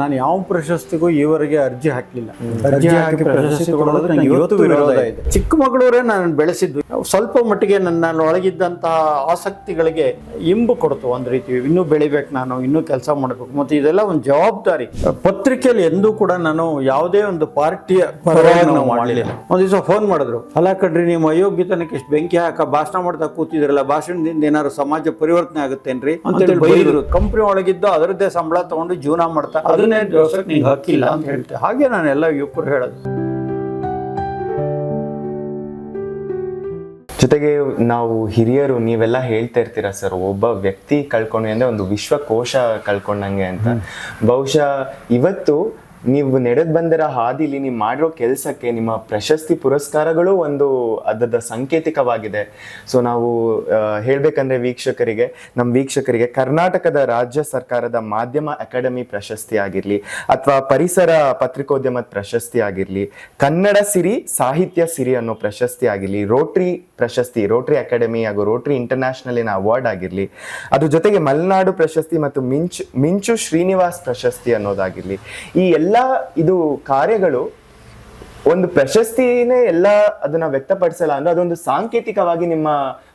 ನಾನು ಯಾವ ಪ್ರಶಸ್ತಿಗೂ ಈವರೆಗೆ ಅರ್ಜಿ ಹಾಕಲಿಲ್ಲ. ಅರ್ಜಿ ಹಾಕಿ ಪ್ರಶಸ್ತಿ ನನಗೆ ಇವತ್ತು ವಿರೋಧ ಇದೆ. ಚಿಕ್ಕಮಗಳೂರೇ ನಾನು ಬೆಳೆಸಿದ್ದು. ಸ್ವಲ್ಪ ಮಟ್ಟಿಗೆ ನನ್ನ ಒಳಗಿದ್ದಂತಹ ಆಸಕ್ತಿಗಳಿಗೆ ಇಂಬು ಕೊಡ್ತು ಒಂದು ರೀತಿ. ಇನ್ನೂ ಬೆಳಿಬೇಕು ನಾನು ಇನ್ನೂ ಕೆಲಸ ಮಾಡಬೇಕು. ಮತ್ತು ಇದೆಲ್ಲ ಒಂದು ಜವಾಬ್ದಾರಿ. ಪತ್ರಿಕೆಯಲ್ಲಿ ಎಂದೂ ಕೂಡ ನಾನು ಯಾವುದೇ ಒಂದು ಪಾರ್ಟಿಯ ಪರವಾಗಿ ನಾವು ಮಾಡಲಿಲ್ಲ. ಒಂದು ದಿವಸ ಫೋನ್ ಮಾಡಿದ್ರು. ಅಲ್ಲ ಕಡ್ರಿ ನೀವು ಅಯೋಗ್ಯತನಕ್ಕೆ ಎಷ್ಟು ಬೆಂಕಿ ಹಾಕ ಭಾಷಣ ಮಾಡ್ತಾ ಕೂತಿದ್ರಲ್ಲ ಭಾಷಣದಿಂದ ಏನಾದ್ರು ಸಮಾಜ ಪರಿವರ್ತನೆ ಆಗುತ್ತೇನ್ರಿ? ಅಂತೇಳಿ ಹೇಳಿ ಕಂಪ್ನಿ ಒಳಗಿದ್ದು ಅದರದ್ದೇ ಸಂಬಳ ತಗೊಂಡು ಜೀವನ ಮಾಡ್ತಾ ಅದನ್ನೇ ದಿವಸಕ್ಕೆ ನೀನು ಹಕ್ಕಿಲ್ಲ ಅಂತ ಹೇಳ್ತೆ. ಹಾಗೆ ನಾನು ಎಲ್ಲ ಯುವಕರು ಹೇಳೋದು. ಜೊತೆಗೆ ನಾವು ಹಿರಿಯರು ನೀವೆಲ್ಲ ಹೇಳ್ತಾ ಇರ್ತೀರಾ ಸರ್ ಒಬ್ಬ ವ್ಯಕ್ತಿ ಕಳ್ಕೊಂಡ್ವಿ ಅಂದ್ರೆ ಒಂದು ವಿಶ್ವಕೋಶ ಕಳ್ಕೊಂಡಂಗೆ ಅಂತ. ಬಹುಶಃ ಇವತ್ತು ನೀವು ನಡೆದು ಬಂದಿರೋ ಹಾದಿಲಿ ನೀವು ಮಾಡಿರೋ ಕೆಲಸಕ್ಕೆ ನಿಮ್ಮ ಪ್ರಶಸ್ತಿ ಪುರಸ್ಕಾರಗಳು ಒಂದು ಅದರ ಸಂಕೇತಿಕವಾಗಿದೆ. ಸೊ ನಾವು ಹೇಳಬೇಕಂದ್ರೆ ವೀಕ್ಷಕರಿಗೆ ನಮ್ಮ ವೀಕ್ಷಕರಿಗೆ ಕರ್ನಾಟಕದ ರಾಜ್ಯ ಸರ್ಕಾರದ ಮಾಧ್ಯಮ ಅಕಾಡೆಮಿ ಪ್ರಶಸ್ತಿ ಆಗಿರಲಿ, ಅಥವಾ ಪರಿಸರ ಪತ್ರಿಕೋದ್ಯಮದ ಪ್ರಶಸ್ತಿ ಆಗಿರಲಿ, ಕನ್ನಡ ಸಿರಿ, ಸಾಹಿತ್ಯ ಸಿರಿ ಅನ್ನೋ ಪ್ರಶಸ್ತಿ ಆಗಿರಲಿ, ರೋಟ್ರಿ ಪ್ರಶಸ್ತಿ, ರೋಟ್ರಿ ಅಕಾಡೆಮಿ ಹಾಗೂ ರೋಟ್ರಿ ಇಂಟರ್ನ್ಯಾಷನಲಿನ ಅವಾರ್ಡ್ ಆಗಿರಲಿ ಅದ್ರ ಜೊತೆಗೆ ಮಲೆನಾಡು ಪ್ರಶಸ್ತಿ ಮತ್ತು ಮಿಂಚು ಮಿಂಚು ಶ್ರೀನಿವಾಸ್ ಪ್ರಶಸ್ತಿ ಅನ್ನೋದಾಗಿರ್ಲಿ, ಈ ಎಲ್ಲ ಇದು ಕಾರ್ಯಗಳು ಒಂದು ಪ್ರಶಸ್ತಿನೇ ಎಲ್ಲ ಅದನ್ನ ವ್ಯಕ್ತಪಡಿಸಲ್ಲ ಅಂದ್ರೆ ಅದೊಂದು ಸಾಂಕೇತಿಕವಾಗಿ ನಿಮ್ಮ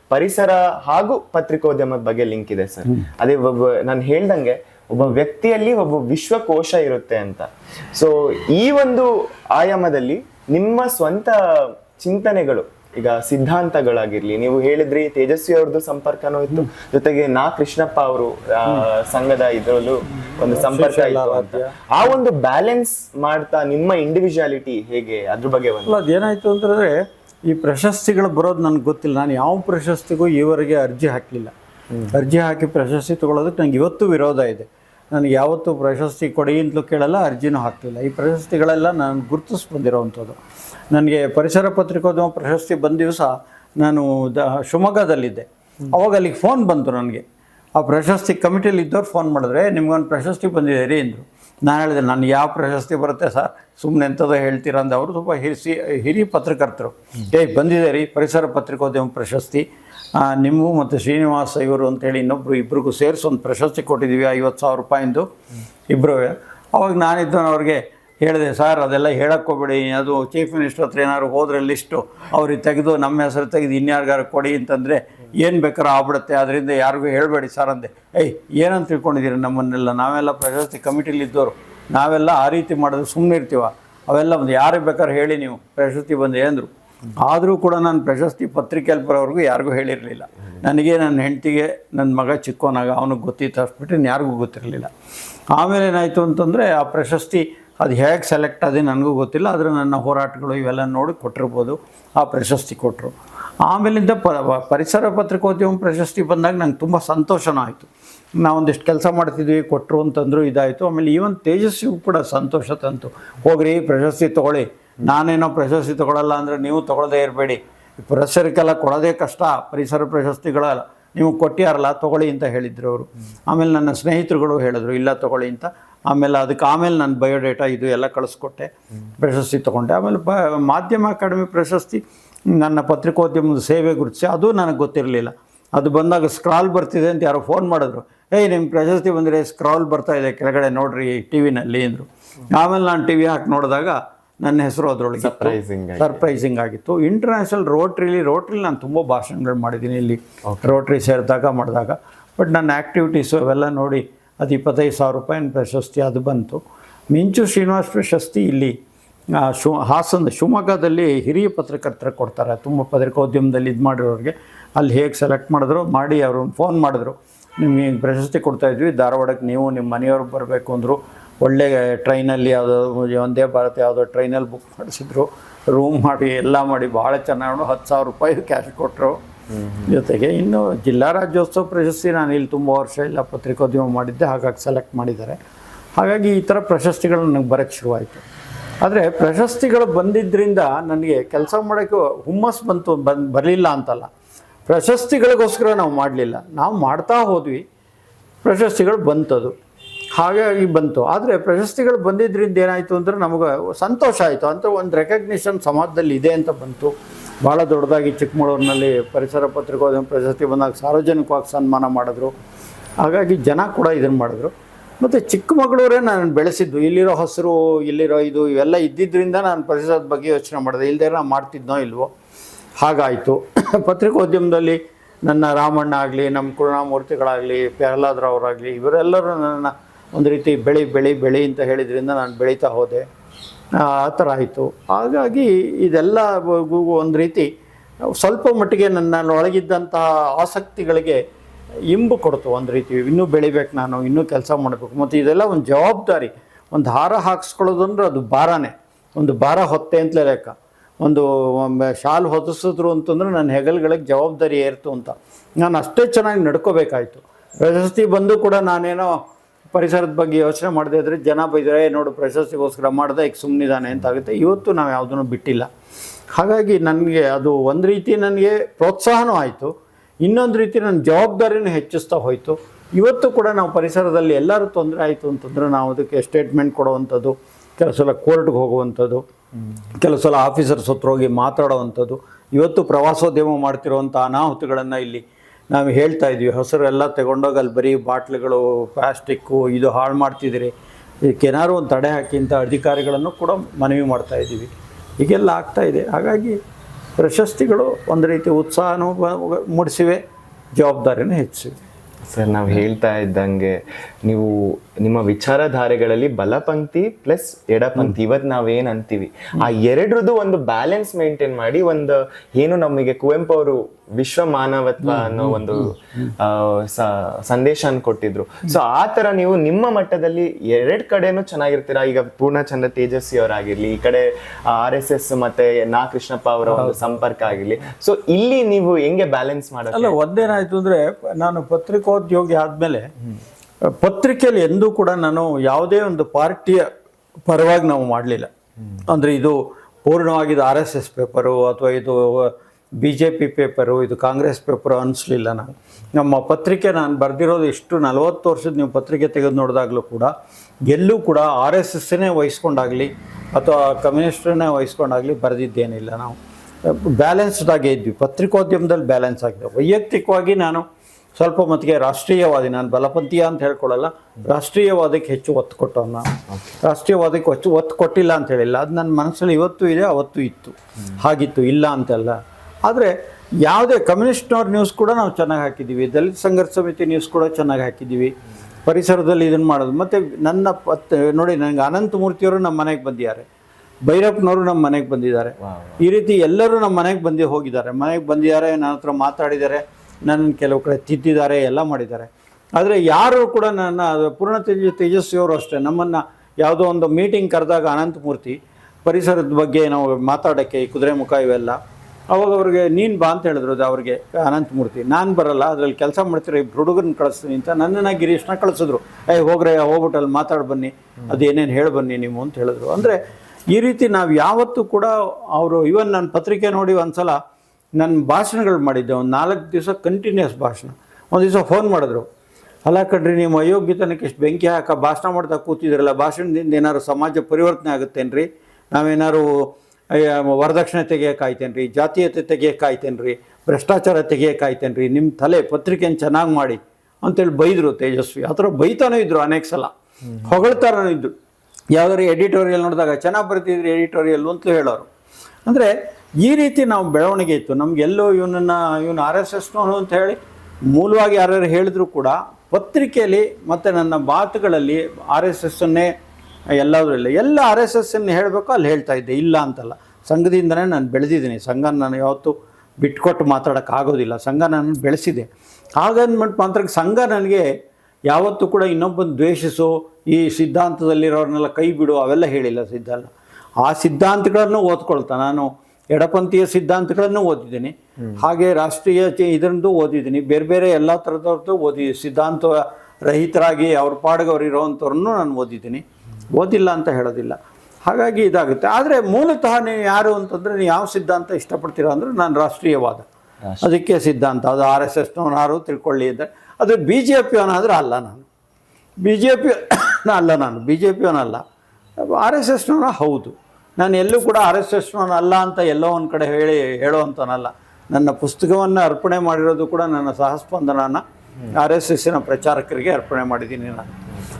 ಪರಿಸರ ಹಾಗೂ ಪತ್ರಿಕೋದ್ಯಮದ ಬಗ್ಗೆ ಲಿಂಕ್ ಇದೆ ಸರ್. ಅದೇ ಒಬ್ಬ ನಾನು ಹೇಳ್ದಂಗೆ ಒಬ್ಬ ವ್ಯಕ್ತಿಯಲ್ಲಿ ಒಬ್ಬ ವಿಶ್ವಕೋಶ ಇರುತ್ತೆ ಅಂತ. ಸೊ ಈ ಒಂದು ಆಯಾಮದಲ್ಲಿ ನಿಮ್ಮ ಸ್ವಂತ ಚಿಂತನೆಗಳು ಈಗ ಸಿದ್ಧಾಂತಗಳಾಗಿರ್ಲಿ ನೀವು ಹೇಳಿದ್ರಿ ತೇಜಸ್ವಿ ಅವ್ರದ್ದು ಸಂಪರ್ಕನೂ ಇತ್ತು. ಜೊತೆಗೆ ನಾ ಕೃಷ್ಣಪ್ಪ ಅವರು ಸಂಘದ ಇದರಲ್ಲೂ ಒಂದು ಸಂಪರ್ಕ ಇತ್ತು ಅಂತ. ಆ ಒಂದು ಬ್ಯಾಲೆನ್ಸ್ ಮಾಡ್ತಾ ನಿಮ್ಮ ಇಂಡಿವಿಜುವಾಲಿಟಿ ಹೇಗೆ ಅದ್ರ ಬಗ್ಗೆ ಒಂದು? ಅದೇನಾಯ್ತು ಅಂತಂದ್ರೆ ಈ ಪ್ರಶಸ್ತಿಗಳು ಬರೋದು ನನಗೆ ಗೊತ್ತಿಲ್ಲ. ನಾನು ಯಾವ ಪ್ರಶಸ್ತಿಗೂ ಈವರೆಗೆ ಅರ್ಜಿ ಹಾಕಲಿಲ್ಲ. ಅರ್ಜಿ ಹಾಕಿ ಪ್ರಶಸ್ತಿ ತಗೊಳ್ಳೋದಕ್ಕೆ ನನಗೆ ಇವತ್ತು ವಿರೋಧ ಇದೆ. ನನಗೆ ಯಾವತ್ತೂ ಪ್ರಶಸ್ತಿ ಕೊಡಿ ಅಂತಲೂ ಕೇಳಲ್ಲ ಅರ್ಜಿನೂ ಹಾಕ್ತಿಲ್ಲ ಈ ಪ್ರಶಸ್ತಿಗಳೆಲ್ಲ ನಾನು ಗುರುತಿಸ್ ಬಂದಿರೋವಂಥದ್ದು ನನಗೆ ಪರಿಸರ ಪತ್ರಿಕೋದ್ಯಮ ಪ್ರಶಸ್ತಿ ಬಂದ ದಿವಸ ನಾನು ದ ಶಿವಮೊಗ್ಗದಲ್ಲಿದ್ದೆ. ಅವಾಗ ಅಲ್ಲಿಗೆ ಫೋನ್ ಬಂತು ನನಗೆ. ಆ ಪ್ರಶಸ್ತಿ ಕಮಿಟಿಯಲ್ಲಿ ಇದ್ದವ್ರು ಫೋನ್ ಮಾಡಿದ್ರೆ, ನಿಮ್ಗೊಂದು ಪ್ರಶಸ್ತಿ ಬಂದಿದೆ ರೀ, ಅಂದರು. ನಾನು ಹೇಳಿದೆ ನಾನು ಯಾವ ಪ್ರಶಸ್ತಿ ಬರುತ್ತೆ ಸರ್? ಸುಮ್ಮನೆ ಎಂಥದೋ ಹೇಳ್ತೀರಾ? ಅಂದ. ಅವರು ತುಂಬ ಹಿರಿಸಿ, ಹಿರಿಯ ಪತ್ರಕರ್ತರು. ಏಯ್, ಬಂದಿದೆ ರೀ, ಪರಿಸರ ಪತ್ರಿಕೋದ್ಯಮ ಪ್ರಶಸ್ತಿ. ನಿಮಗೂ ಮತ್ತು ಶ್ರೀನಿವಾಸ ಇವರು ಅಂತೇಳಿ ಇನ್ನೊಬ್ಬರು ಇಬ್ರಿಗೂ ಸೇರಿಸಿ, ಒಂದು ಪ್ರಶಸ್ತಿ ಕೊಟ್ಟಿದ್ದೀವಿ, ಐವತ್ತು ಸಾವಿರ ರೂಪಾಯಿಂದು. ಇಬ್ಬರು ಅವಾಗ ನಾನಿದ್ದವನು ಅವ್ರಿಗೆ ಹೇಳಿದೆ, ಸರ್, ಅದೆಲ್ಲ ಹೇಳಕ್ಕೆ ಹೋಗ್ಬೇಡಿ. ಅದು ಚೀಫ್ ಮಿನಿಸ್ಟರ್ ಹತ್ರ ಏನಾದ್ರು ಹೋದರೆ ಲಿಸ್ಟು ಅವ್ರಿಗೆ ತೆಗೆದು ನಮ್ಮ ಹೆಸರು ತೆಗೆದು ಇನ್ಯಾರಿಗಾರು ಕೊಡಿ ಅಂತಂದರೆ ಏನು ಬೇಕಾದ್ರೂ ಆಗ್ಬಿಡುತ್ತೆ. ಅದರಿಂದ ಯಾರಿಗೂ ಹೇಳಬೇಡಿ ಸರ್ ಅಂದೆ. ಏಯ್, ಏನಂತ ತಿಳ್ಕೊಂಡಿದ್ದೀರಿ ನಮ್ಮನ್ನೆಲ್ಲ? ನಾವೆಲ್ಲ ಪ್ರಶಸ್ತಿ ಕಮಿಟಿಲಿ ಇದ್ದವರು ನಾವೆಲ್ಲ ಆ ರೀತಿ ಮಾಡಿದ್ರೆ ಸುಮ್ಮನೆ ಇರ್ತೀವ? ಅವೆಲ್ಲ ಒಂದು ಯಾರಿಗೆ ಬೇಕಾದ್ರೆ ಹೇಳಿ ನೀವು ಪ್ರಶಸ್ತಿ ಬಂದೆ ಅಂದರು. ಆದರೂ ಕೂಡ ನಾನು ಪ್ರಶಸ್ತಿ ಪತ್ರಿಕೆಯಲ್ಲಿ ಬರೋವರೆಗೂ ಯಾರಿಗೂ ಹೇಳಿರಲಿಲ್ಲ. ನನಗೆ ನನ್ನ ಹೆಂಡತಿಗೆ, ನನ್ನ ಮಗ ಚಿಕ್ಕವನಾಗ, ಅವನಿಗೆ ಗೊತ್ತಿತ್ತು. ಅಷ್ಟುಬಿಟ್ಟು ಯಾರಿಗೂ ಗೊತ್ತಿರಲಿಲ್ಲ. ಆಮೇಲೆ ಏನಾಯಿತು ಅಂತಂದರೆ ಆ ಪ್ರಶಸ್ತಿ ಅದು ಹೇಗೆ ಸೆಲೆಕ್ಟ್ ಅದೇ ನನಗೂ ಗೊತ್ತಿಲ್ಲ, ಆದರೆ ನನ್ನ ಹೋರಾಟಗಳು ಇವೆಲ್ಲ ನೋಡಿ ಕೊಟ್ಟಿರ್ಬೋದು, ಆ ಪ್ರಶಸ್ತಿ ಕೊಟ್ಟರು ಆಮೇಲಿಂದ ಪ ಪರಿಸರ ಪತ್ರಿಕೋದ್ಯಮ ಪ್ರಶಸ್ತಿ ಬಂದಾಗ ನಂಗೆ ತುಂಬ ಸಂತೋಷನೂ ಆಯಿತು. ನಾವೊಂದಿಷ್ಟು ಕೆಲಸ ಮಾಡ್ತಿದ್ವಿ ಕೊಟ್ಟರು ಅಂತಂದರು ಇದಾಯಿತು. ಆಮೇಲೆ ಈವನ್ ತೇಜಸ್ವಿಗೂ ಕೂಡ ಸಂತೋಷ ತಂತು. ಹೋಗ್ರಿ, ಪ್ರಶಸ್ತಿ ತೊಗೊಳ್ಳಿ. ನಾನೇನೋ ಪ್ರಶಸ್ತಿ ತೊಗೊಳಲ್ಲ ಅಂದರೆ ನೀವು ತೊಗೊಳ್ಳದೇ ಇರಬೇಡಿ. ಪರಿಸರಕ್ಕೆಲ್ಲ ಕೊಡೋದೇ ಕಷ್ಟ, ಪರಿಸರ ಪ್ರಶಸ್ತಿಗಳಲ್ಲ. ನೀವು ಕೊಟ್ಟಿಯಾರಲ್ಲ, ತೊಗೊಳ್ಳಿ ಅಂತ ಹೇಳಿದ್ರು ಅವರು. ಆಮೇಲೆ ನನ್ನ ಸ್ನೇಹಿತರುಗಳು ಹೇಳಿದ್ರು, ಇಲ್ಲ ತೊಗೊಳ್ಳಿ ಅಂತ. ಆಮೇಲೆ ಅದಕ್ಕೆ ಆಮೇಲೆ ನನ್ನ ಬಯೋಡೇಟಾ ಇದು ಎಲ್ಲ ಕಳಿಸ್ಕೊಟ್ಟೆ ಪ್ರಶಸ್ತಿ ತೊಗೊಂಡೆ. ಆಮೇಲೆ ಬ ಮಾಧ್ಯಮ ಅಕಾಡೆಮಿ ಪ್ರಶಸ್ತಿ ನನ್ನ ಪತ್ರಿಕೋದ್ಯಮದ ಸೇವೆ ಗುರುತಿಸಿ ಅದು ನನಗೆ ಗೊತ್ತಿರಲಿಲ್ಲ. ಅದು ಬಂದಾಗ ಸ್ಕ್ರಾಲ್ ಬರ್ತಿದೆ ಅಂತ ಯಾರೋ ಫೋನ್ ಮಾಡಿದ್ರು. ಏಯ್ ನಿಮ್ಮ ಪ್ರಶಸ್ತಿ ಬಂದರೆ ಸ್ಕ್ರಾಲ್ ಬರ್ತಾ ಇದೆ ಕೆಳಗಡೆ ನೋಡ್ರಿ ಟಿ ವಿನಲ್ಲಿ ಅಂದರು. ಆಮೇಲೆ ನಾನು ಟಿ ವಿ ಹಾಕಿ ನೋಡಿದಾಗ ನನ್ನ ಹೆಸರು ಅದರೊಳಗೆ ಸರ್ಪ್ರೈಸಿಂಗ್ ಸರ್ಪ್ರೈಸಿಂಗ್ ಆಗಿತ್ತು. ಇಂಟರ್ನ್ಯಾಷನಲ್ ರೋಟ್ರಿಲಿ ರೋಟ್ರಿಲಿ ನಾನು ತುಂಬ ಭಾಷಣಗಳು ಮಾಡಿದ್ದೀನಿ ಇಲ್ಲಿ. ರೋಟ್ರಿ ಸೇರಿದಾಗ ಮಾಡಿದಾಗ. ಬಟ್ ನನ್ನ ಆ್ಯಕ್ಟಿವಿಟೀಸು ಅವೆಲ್ಲ ನೋಡಿ ಅದು ಇಪ್ಪತ್ತೈದು ಸಾವಿರ ರೂಪಾಯಿನ ಪ್ರಶಸ್ತಿ ಅದು ಬಂತು. ಮಿಂಚು ಶ್ರೀನಿವಾಸ್ ಪ್ರಶಸ್ತಿ ಇಲ್ಲಿ ಶು, ಹಾಸನ, ಶಿವಮೊಗ್ಗದಲ್ಲಿ ಹಿರಿಯ ಪತ್ರಕರ್ತರ ಕೊಡ್ತಾರೆ. ತುಂಬ ಪತ್ರಿಕೋದ್ಯಮದಲ್ಲಿ ಇದು ಮಾಡಿರೋರಿಗೆ. ಅಲ್ಲಿ ಹೇಗೆ ಸೆಲೆಕ್ಟ್ ಮಾಡಿದ್ರು, ಮಾಡಿ ಅವರು ಫೋನ್ ಮಾಡಿದ್ರು. ನಿಮಗೆ ಪ್ರಶಸ್ತಿ ಕೊಡ್ತಾ ಇದ್ವಿ. ಧಾರವಾಡಕ್ಕೆ ನೀವು ನಿಮ್ಮ ಮನೆಯವ್ರು ಬರಬೇಕು ಅಂದರು. ಒಳ್ಳೆ ಟ್ರೈನಲ್ಲಿ ಯಾವುದೋ ಒಂದೇ ಭಾರತ ಯಾವುದೋ ಟ್ರೈನಲ್ಲಿ ಬುಕ್ ಮಾಡಿಸಿದ್ರು. ರೂಮ್ ಮಾಡಿ, ಎಲ್ಲ ಮಾಡಿ, ಭಾಳ ಚೆನ್ನಾಗಿ ಹತ್ತು ಸಾವಿರ ರೂಪಾಯಿ ಕ್ಯಾಶ್ ಕೊಟ್ಟರು ಜೊತೆಗೆ ಇನ್ನು ಜಿಲ್ಲಾ ರಾಜ್ಯೋತ್ಸವ ಪ್ರಶಸ್ತಿ ನಾನು ಇಲ್ಲಿ ತುಂಬ ವರ್ಷ ಇಲ್ಲ ಪತ್ರಿಕೋದ್ಯಮ ಮಾಡಿದ್ದೆ, ಹಾಗಾಗಿ ಸೆಲೆಕ್ಟ್ ಮಾಡಿದ್ದಾರೆ. ಹಾಗಾಗಿ ಈ ಥರ ಪ್ರಶಸ್ತಿಗಳು ನನಗೆ ಬರೋಕ್ಕೆ ಶುರುವಾಯಿತು. ಆದರೆ ಪ್ರಶಸ್ತಿಗಳು ಬಂದಿದ್ದರಿಂದ ನನಗೆ ಕೆಲಸ ಮಾಡೋಕ್ಕೆ ಹುಮ್ಮಸ್ ಬಂತು, ಬಂದು, ಬರಲಿಲ್ಲ ಅಂತಲ್ಲ. ಪ್ರಶಸ್ತಿಗಳಿಗೋಸ್ಕರ ನಾವು ಮಾಡಲಿಲ್ಲ. ನಾವು ಮಾಡ್ತಾ ಹೋದ್ವಿ, ಪ್ರಶಸ್ತಿಗಳು ಬಂತದು. ಹಾಗಾಗಿ ಬಂತು. ಆದರೆ ಪ್ರಶಸ್ತಿಗಳು ಬಂದಿದ್ದರಿಂದ ಏನಾಯಿತು ಅಂದರೆ ನಮಗೆ ಸಂತೋಷ ಆಯಿತು. ಅಂತ ಒಂದು ರೆಕಗ್ನಿಷನ್ ಸಮಾಜದಲ್ಲಿ ಇದೆ ಅಂತ ಬಂತು. ಭಾಳ ದೊಡ್ಡದಾಗಿ ಚಿಕ್ಕಮಗಳೂರಿನಲ್ಲಿ ಪರಿಸರ ಪತ್ರಿಕೋದ್ಯಮ ಪ್ರಶಸ್ತಿ ಬಂದಾಗ ಸಾರ್ವಜನಿಕವಾಗಿ ಸನ್ಮಾನ ಮಾಡಿದ್ರು. ಹಾಗಾಗಿ ಜನ ಕೂಡ ಇದನ್ನು ಮಾಡಿದ್ರು. ಮತ್ತು ಚಿಕ್ಕಮಗಳೂರೇ ನಾನು ಬೆಳೆಸಿದ್ದು. ಇಲ್ಲಿರೋ ಹಸಿರು, ಇಲ್ಲಿರೋ ಇದು, ಇವೆಲ್ಲ ಇದ್ದಿದ್ದರಿಂದ ನಾನು ಪರಿಸರದ ಬಗ್ಗೆ ಯೋಚನೆ ಮಾಡಿದೆ. ಇಲ್ಲದೆ ನಾನು ಮಾಡ್ತಿದ್ನೋ ಇಲ್ವೋ? ಹಾಗಾಯಿತು. ಪತ್ರಿಕೋದ್ಯಮದಲ್ಲಿ ನನ್ನ ರಾಮಣ್ಣ ಆಗಲಿ, ನಮ್ಮ ಕರುಣಾಮೂರ್ತಿಗಳಾಗಲಿ ಪ್ರಹ್ಲಾದ್ರವರಾಗಲಿ ಇವರೆಲ್ಲರೂ ನನ್ನ ಒಂದು ರೀತಿ ಬೆಳಿ ಬೆಳಿ ಬೆಳಿ ಅಂತ ಹೇಳಿದ್ರಿಂದ ನಾನು ಬೆಳೀತಾ ಹೋದೆ. ಆ ಥರ ಆಯಿತು. ಹಾಗಾಗಿ ಇದೆಲ್ಲ ಒಂದು ರೀತಿ ಸ್ವಲ್ಪ ಮಟ್ಟಿಗೆ ನನ್ನ ಒಳಗಿದ್ದಂತಹ ಆಸಕ್ತಿಗಳಿಗೆ ಇಂಬು ಕೊಡ್ತು ಒಂದು ರೀತಿ. ಇನ್ನೂ ಬೆಳಿಬೇಕು ನಾನು, ಇನ್ನೂ ಕೆಲಸ ಮಾಡಬೇಕು. ಮತ್ತು ಇದೆಲ್ಲ ಒಂದು ಜವಾಬ್ದಾರಿ. ಒಂದು ಹಾರ ಹಾಕ್ಸ್ಕೊಳ್ಳೋದು ಅಂದ್ರೆ ಅದು ಭಾರನೇ. ಒಂದು ಭಾರ ಹೊತ್ತೆ ಅಂತಲೇ ಲೆಕ್ಕ. ಒಂದು ಶಾಲ್ ಹೊದಿಸಿದ್ರು ಅಂತಂದ್ರೆ ನನ್ನ ಹೆಗಲ್ಗಳಿಗೆ ಜವಾಬ್ದಾರಿ ಏರ್ತು ಅಂತ. ನಾನು ಅಷ್ಟೇ ಚೆನ್ನಾಗಿ ನಡ್ಕೋಬೇಕಾಯ್ತು. ಪ್ರಶಸ್ತಿ ಬಂದು ಕೂಡ ನಾನೇನೋ ಪರಿಸರದ ಬಗ್ಗೆ ಯೋಚನೆ ಮಾಡದೇ ಇದ್ರೆ ಜನ ಬೈದರೆ "ಏ, ನೋಡು ಪ್ರಶಸ್ತಿಗೋಸ್ಕರ ಮಾಡ್ದೆ ಈಗ ಸುಮ್ಮನಿದ್ದಾನೆ ಅಂತಾಗುತ್ತೆ ಇವತ್ತು ನಾವು ಯಾವುದನ್ನು ಬಿಟ್ಟಿಲ್ಲ. ಹಾಗಾಗಿ ನನಗೆ ಅದು ಒಂದು ರೀತಿ ನನಗೆ ಪ್ರೋತ್ಸಾಹನೂ ಆಯಿತು. ಇನ್ನೊಂದು ರೀತಿ ನನ್ನ ಜವಾಬ್ದಾರಿನೂ ಹೆಚ್ಚಿಸ್ತಾ ಹೋಯಿತು. ಇವತ್ತು ಕೂಡ ನಾವು ಪರಿಸರದಲ್ಲಿ ಎಲ್ಲರೂ ತೊಂದರೆ ಆಯಿತು ಅಂತಂದರೆ ನಾವು ಅದಕ್ಕೆ ಸ್ಟೇಟ್ಮೆಂಟ್ ಕೊಡುವಂಥದ್ದು ಕೆಲವು ಸಲ ಕೋರ್ಟ್ಗೆ ಹೋಗುವಂಥದ್ದು ಕೆಲವು ಸಲ ಆಫೀಸರ್ಸ್ ಹತ್ರ ಹೋಗಿ ಮಾತಾಡೋವಂಥದ್ದು. ಇವತ್ತು ಪ್ರವಾಸೋದ್ಯಮ ಮಾಡ್ತಿರುವಂಥ ಅನಾಹುತಗಳನ್ನು ಇಲ್ಲಿ ನಾವು ಹೇಳ್ತಾ ಇದ್ವಿ ಹಸಿರೆಲ್ಲ ತಗೊಂಡೋಗಿ ಅಲ್ಲಿ ಬರೀ ಬಾಟ್ಲುಗಳು, ಪ್ಲಾಸ್ಟಿಕ್ಕು ಇದು ಹಾಳು ಮಾಡ್ತಿದ್ದೀರಿ. ಇದಕ್ಕೇನಾದ್ರು ಒಂದು ತಡೆ ಹಾಕಿ ಅಂತ ಅಧಿಕಾರಿಗಳನ್ನು ಕೂಡ ಮನವಿ ಮಾಡ್ತಾ ಇದ್ದೀವಿ. ಹೀಗೆಲ್ಲ ಆಗ್ತಾ ಇದೆ. ಹಾಗಾಗಿ ಪ್ರಶಸ್ತಿಗಳು ಒಂದು ರೀತಿ ಉತ್ಸಾಹನೂ ಮೂಡಿಸಿವೆ, ಜವಾಬ್ದಾರಿನೂ ಹೆಚ್ಚಿವೆ ಸರ್, ನಾವು ಹೇಳ್ತಾ ಇದ್ದಂಗೆ ನೀವು ನಿಮ್ಮ ವಿಚಾರಧಾರೆಗಳಲ್ಲಿ ಬಲಪಂಕ್ತಿ ಪ್ಲಸ್ ಎಡಪಂಕ್ತಿ. ಇವತ್ತು ನಾವೇನ್ ಅಂತೀವಿ? ಆ ಎರಡರದ್ದು ಒಂದು ಬ್ಯಾಲೆನ್ಸ್ ಮೇಂಟೈನ್ ಮಾಡಿ ಒಂದು ಏನು ನಮಗೆ ಕುವೆಂಪು ಅವರು ವಿಶ್ವ ಮಾನವತ್ವ ಅನ್ನೋ ಒಂದು ಸಂದೇಶ ಕೊಟ್ಟಿದ್ರು. ಸೊ ಆ ತರ ನೀವು ನಿಮ್ಮ ಮಟ್ಟದಲ್ಲಿ ಎರಡ್ ಕಡೆನೂ ಚೆನ್ನಾಗಿರ್ತೀರಾ? ಈಗ ಪೂರ್ಣಚಂದ್ರ ತೇಜಸ್ವಿ ಅವರಾಗಿರ್ಲಿ ಈ ಕಡೆ ಆರ್ ಎಸ್ ಎಸ್ ಮತ್ತೆ ನಾ ಕೃಷ್ಣಪ್ಪ ಅವರ ಒಂದು ಸಂಪರ್ಕ ಆಗಿರ್ಲಿ. ಸೊ ಇಲ್ಲಿ ನೀವು ಹೆಂಗೆ ಬ್ಯಾಲೆನ್ಸ್ ಮಾಡಲ್ಲ ಒಂದೇನಾಯ್ತು ಅಂದರೆ ನಾನು ಪತ್ರಿಕೋದ್ಯೋಗಿ ಆದಮೇಲೆ ಪತ್ರಿಕೆಯಲ್ಲಿ ಎಂದೂ ಕೂಡ ನಾನು ಯಾವುದೇ ಒಂದು ಪಾರ್ಟಿಯ ಪರವಾಗಿ ನಾವು ಮಾಡಲಿಲ್ಲ. ಅಂದರೆ ಇದು ಪೂರ್ಣವಾಗಿ ಇದು ಆರ್ ಎಸ್ ಎಸ್ ಪೇಪರು ಅಥವಾ ಇದು ಬಿ ಜೆ ಪಿ ಪೇಪರು, ಇದು ಕಾಂಗ್ರೆಸ್ ಪೇಪರು ಅನಿಸ್ಲಿಲ್ಲ ನಾನು. ನಮ್ಮ ಪತ್ರಿಕೆ ನಾನು ಬರೆದಿರೋದು ಇಷ್ಟು ನಲವತ್ತು ವರ್ಷದ ನೀವು ಪತ್ರಿಕೆ ತೆಗೆದು ನೋಡಿದಾಗಲೂ ಕೂಡ ಎಲ್ಲೂ ಕೂಡ ಆರ್ ಎಸ್ ಎಸ್ಸನ್ನೇ ವಹಿಸ್ಕೊಂಡಾಗಲಿ ಅಥವಾ ಕಮ್ಯುನಿಸ್ಟನ್ನೇ ವಹಿಸ್ಕೊಂಡಾಗಲಿ ಬರೆದಿದ್ದೇನಿಲ್ಲ ನಾವು. ಬ್ಯಾಲೆನ್ಸ್ಡ್ ಆಗೇ ಇದ್ವಿ. ಪತ್ರಿಕೋದ್ಯಮದಲ್ಲಿ ಬ್ಯಾಲೆನ್ಸ್ ಆಗಿದೆ. ವೈಯಕ್ತಿಕವಾಗಿ ನಾನು ಸ್ವಲ್ಪ ಮತ್ತಿಗೆ ರಾಷ್ಟ್ರೀಯವಾದಿ, ನಾನು ಬಲಪಂಥೀಯ ಅಂತ ಹೇಳ್ಕೊಳ್ಳಲ್ಲ, ರಾಷ್ಟ್ರೀಯವಾದಕ್ಕೆ ಹೆಚ್ಚು ಒತ್ತು ಕೊಟ್ಟವನ್ನ ರಾಷ್ಟ್ರೀಯವಾದಕ್ಕೆ ಹೆಚ್ಚು ಒತ್ತು ಕೊಟ್ಟಿಲ್ಲ ಅಂತ ಹೇಳಿಲ್ಲ. ಅದು ನನ್ನ ಮನಸ್ಸಲ್ಲಿ ಇವತ್ತು ಇದೆ, ಅವತ್ತು ಇತ್ತು. ಹಾಗಿತ್ತು, ಇಲ್ಲ ಅಂತಲ್ಲ. ಆದರೆ ಯಾವುದೇ ಕಮ್ಯುನಿಸ್ಟ್ನವ್ರ ನ್ಯೂಸ್ ಕೂಡ ನಾವು ಚೆನ್ನಾಗಿ ಹಾಕಿದ್ದೀವಿ. ದಲಿತ ಸಂಘರ್ಷ ಸಮಿತಿ ನ್ಯೂಸ್ ಕೂಡ ಚೆನ್ನಾಗಿ ಹಾಕಿದ್ದೀವಿ. ಪರಿಸರದಲ್ಲಿ ಇದನ್ನು ಮಾಡೋದು. ಮತ್ತು ನನ್ನ ಪತ್, ನೋಡಿ ನನಗೆ ಅನಂತಮೂರ್ತಿಯವರು ನಮ್ಮ ಮನೆಗೆ ಬಂದಿದ್ದಾರೆ. ಭೈರಪ್ಪನವರು ನಮ್ಮ ಮನೆಗೆ ಬಂದಿದ್ದಾರೆ. ಈ ರೀತಿ ಎಲ್ಲರೂ ನಮ್ಮ ಮನೆಗೆ ಬಂದು ಹೋಗಿದ್ದಾರೆ. ಮನೆಗೆ ಬಂದಿದ್ದಾರೆ, ನನ್ನ ಹತ್ರ ಮಾತಾಡಿದ್ದಾರೆ. ನನ್ನ ಕೆಲವು ಕಡೆ ತಿದ್ದಿದ್ದಾರೆ, ಎಲ್ಲ ಮಾಡಿದ್ದಾರೆ. ಆದರೆ ಯಾರು ಕೂಡ ನನ್ನ ಪೂರ್ಣ ತೇಜ ತೇಜಸ್ವಿಯವರು ಅಷ್ಟೇ. ನಮ್ಮನ್ನು ಯಾವುದೋ ಒಂದು ಮೀಟಿಂಗ್ ಕರೆದಾಗ ಅನಂತಮೂರ್ತಿ ಪರಿಸರದ ಬಗ್ಗೆ ನಾವು ಮಾತಾಡೋಕ್ಕೆ ಈ ಕುದುರೆಮುಖ ಇವೆಲ್ಲ. ಅವಾಗ ಅವ್ರಿಗೆ, ನೀನು ಬಾ ಅಂತ ಹೇಳಿದ್ರು ಅದು ಅವ್ರಿಗೆ, ಅನಂತಮೂರ್ತಿ. ನಾನು ಬರಲ್ಲ, ಅದರಲ್ಲಿ ಕೆಲಸ ಮಾಡ್ತೀರಿ ಇಬ್ಬರು ಹುಡುಗರನ್ನ ಕಳಿಸ್ತೀನಿ ಅಂತ ನನ್ನನ್ನು ಗಿರೀಶ್ನ ಕಳಿಸಿದ್ರು. ಏ, ಹೋಗ್ರೆ ಹೋಗ್ಬಿಟ್ಟು ಅಲ್ಲಿ ಮಾತಾಡಿ ಬನ್ನಿ, ಅದು ಏನೇನು ಹೇಳಿ ಬನ್ನಿ ನೀವು ಅಂತ ಹೇಳಿದ್ರು. ಅಂದರೆ ಈ ರೀತಿ ನಾವು ಯಾವತ್ತೂ ಕೂಡ ಅವರು ಇವನ್ ನನ್ನ ಪತ್ರಿಕೆ ನೋಡಿ ಒಂದ್ಸಲ ನನ್ನ ಭಾಷಣಗಳು ಮಾಡಿದ್ದೆ, ಒಂದು ನಾಲ್ಕು ದಿವಸ ಕಂಟಿನ್ಯೂಸ್ ಭಾಷಣ. ಒಂದು ದಿವಸ ಫೋನ್ ಮಾಡಿದ್ರು. ಅಲ್ಲ ಕಣ್ರಿ ನಿಮ್ಮ ಅಯೋಗ್ಯತನಕ್ಕೆ ಎಷ್ಟು ಬೆಂಕಿ ಹಾಕ, ಭಾಷಣ ಮಾಡ್ತಾ ಕೂತಿದ್ರಲ್ಲ ಭಾಷಣದಿಂದ ಏನಾದ್ರು ಸಮಾಜ ಪರಿವರ್ತನೆ ಆಗುತ್ತೇನ್ರಿ? ನಾವೇನಾದ್ರು ವರದಕ್ಷಿಣೆ ತೆಗಿಯೋಕ್ಕಾಯ್ತೇನ್ರಿ ಜಾತೀಯತೆ ತೆಗಿಯೋಕ್ಕಾಯ್ತೇನ್ರಿ ಭ್ರಷ್ಟಾಚಾರ ತೆಗಿಯೋಕ್ಕಾಯ್ತೇನ್ರಿ ನಿಮ್ಮ ತಲೆ ಪತ್ರಿಕೆಯನ್ನು ಚೆನ್ನಾಗಿ ಮಾಡಿ ಅಂತೇಳಿ ಬೈದರು ತೇಜಸ್ವಿ. ಆ ಥರ ಬೈತಾನೂ ಇದ್ರು ಅನೇಕ ಸಲ. ಹೊಗಳ್ತಾರನೂ ಇದ್ದರು ಯಾವ್ದಾದ್ರು ಎಡಿಟೋರಿಯಲ್ ನೋಡಿದಾಗ, ಚೆನ್ನಾಗಿ ಬರ್ತಿದ್ರಿ ಎಡಿಟೋರಿಯಲ್ ಅಂತಲೂ ಹೇಳೋರು. ಅಂದರೆ ಈ ರೀತಿ ನಾವು ಬೆಳವಣಿಗೆ ಇತ್ತು. ನಮಗೆಲ್ಲೋ ಇವನನ್ನು, ಇವನು ಆರ್ ಎಸ್ ಎಸ್ನವನು ಅಂತ ಹೇಳಿ ಮೂಲವಾಗಿ ಯಾರ್ಯಾರು ಹೇಳಿದ್ರು ಕೂಡ ಪತ್ರಿಕೆಯಲ್ಲಿ ಮತ್ತು ನನ್ನ ಮಾತುಗಳಲ್ಲಿ ಆರ್ ಎಸ್ ಎಸ್ಸನ್ನೇ ಎಲ್ಲದರಲ್ಲಿ ಎಲ್ಲ ಆರ್ ಎಸ್ ಎಸ್ಸನ್ನು ಹೇಳಬೇಕು ಅಲ್ಲಿ ಹೇಳ್ತಾ ಇದ್ದೆ. ಇಲ್ಲ ಅಂತಲ್ಲ. ಸಂಘದಿಂದನೇ ನಾನು ಬೆಳೆದಿದ್ದೀನಿ. ಸಂಘ ನಾನು ಯಾವತ್ತೂ ಬಿಟ್ಕೊಟ್ಟು ಮಾತಾಡೋಕ್ಕಾಗೋದಿಲ್ಲ ಸಂಘ ನಾನು ಬೆಳೆಸಿದೆ. ಹಾಗಂದ್ಬಿಟ್ಟು ಮಾತ್ರ ಸಂಘ ನನಗೆ ಯಾವತ್ತೂ ಕೂಡ ಇನ್ನೊಬ್ಬನ ದ್ವೇಷಿಸು ಈ ಸಿದ್ಧಾಂತದಲ್ಲಿರೋರನ್ನೆಲ್ಲ ಕೈ ಬಿಡು, ಅವೆಲ್ಲ ಹೇಳಿಲ್ಲ ಸಿದ್ಧಾಂತ. ಆ ಸಿದ್ಧಾಂತಗಳನ್ನು ಓದ್ಕೊಳ್ತಾ ನಾನು ಎಡಪಂಥೀಯ ಸಿದ್ಧಾಂತಗಳನ್ನು ಓದಿದ್ದೀನಿ. ಹಾಗೆ ರಾಷ್ಟ್ರೀಯ ಇದರದ್ದು ಓದಿದ್ದೀನಿ. ಬೇರೆ ಬೇರೆ ಎಲ್ಲ ಥರದವ್ರದ್ದು ಓದಿ ಸಿದ್ಧಾಂತ ರಹಿತರಾಗಿ ಅವ್ರ ಪಾಡಿಗೆ ಅವ್ರು ಇರೋವಂಥವ್ರನ್ನು ನಾನು ಓದಿದ್ದೀನಿ. ಓದಿಲ್ಲ ಅಂತ ಹೇಳೋದಿಲ್ಲ. ಹಾಗಾಗಿ ಇದಾಗುತ್ತೆ. ಆದರೆ ಮೂಲತಃ ನೀವು ಯಾರು ಅಂತಂದರೆ ನೀವು ಯಾವ ಸಿದ್ಧಾಂತ ಇಷ್ಟಪಡ್ತೀರಾ ಅಂದರೆ ನಾನು ರಾಷ್ಟ್ರೀಯವಾದ. ಅದಕ್ಕೆ ಸಿದ್ಧಾಂತ. ಅದು ಆರ್ ಎಸ್ ಎಸ್ನವನಾರು ತಿಳ್ಕೊಳ್ಳಿ ಅಂತ. ಅದು ಬಿ ಜೆ ಪಿಯವನಾದ್ರೆ ಅಲ್ಲ ನಾನು. ಬಿ ಜೆ ಪಿ ಅಲ್ಲ ನಾನು. ಬಿ ಜೆ ಪಿಯವನಲ್ಲ. ಆರ್ ಎಸ್ ಎಸ್ನವನ ಹೌದು. ನಾನು ಎಲ್ಲೂ ಕೂಡ ಆರ್ ಎಸ್ ಎಸ್ನವನ ಅಲ್ಲ ಅಂತ ಎಲ್ಲೋ ಒಂದು ಕಡೆ ಹೇಳಿ ಹೇಳೋವಂಥವನಲ್ಲ ನನ್ನ ಪುಸ್ತಕವನ್ನು ಅರ್ಪಣೆ ಮಾಡಿರೋದು ಕೂಡ ನನ್ನ ಸಹಸ್ಪಂದನನ ಆರ್ ಎಸ್ ಎಸ್ಸಿನ ಪ್ರಚಾರಕರಿಗೆ ಅರ್ಪಣೆ ಮಾಡಿದ್ದೀನಿ ನಾನು.